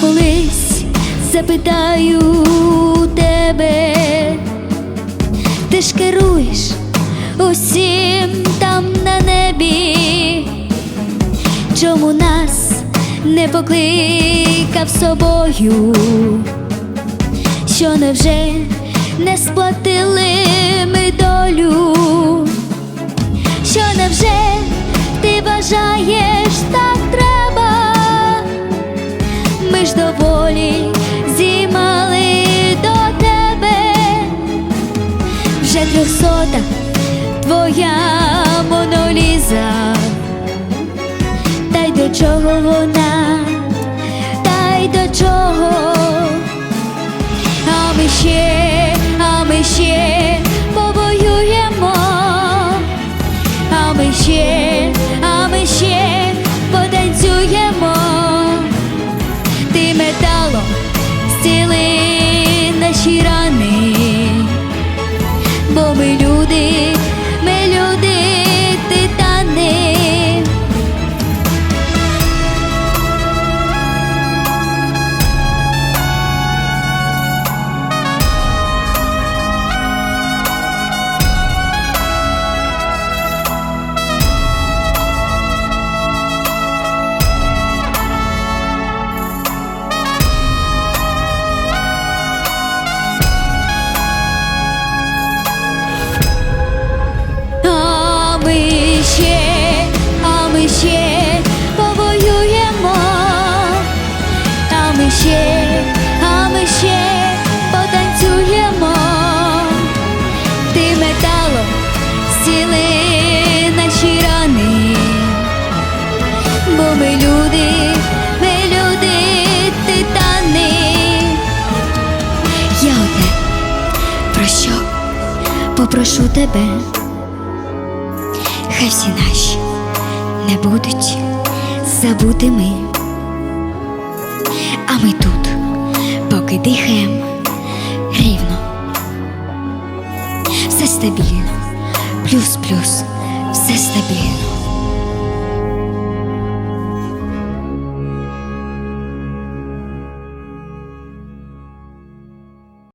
Колись запитаю тебе ти ж керуєш усім там на небі, чому нас не покликав собою, що невже не сплатили ми долю, вона, та й до чого, а ми ще, а ми ще повоюємо, а ми ще, а ми ще потанцюємо, ти металом зціли наші рани попрошу тебе. Хай всі наші не будуть забутими, а ми тут, поки дихаємо рівно, все стабільно, плюс-плюс, все стабільно.